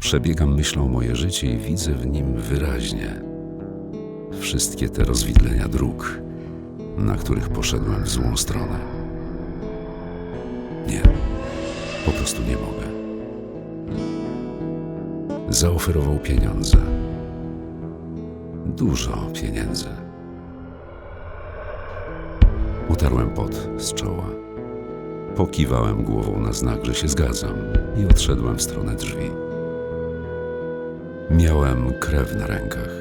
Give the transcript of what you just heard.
Przebiegam myślą moje życie i widzę w nim wyraźnie wszystkie te rozwidlenia dróg, na których poszedłem w złą stronę. Nie, po prostu nie mogę. Zaoferował pieniądze. Dużo pieniędzy. Utarłem pot z czoła. Pokiwałem głową na znak, że się zgadzam i odszedłem w stronę drzwi. Miałem krew na rękach.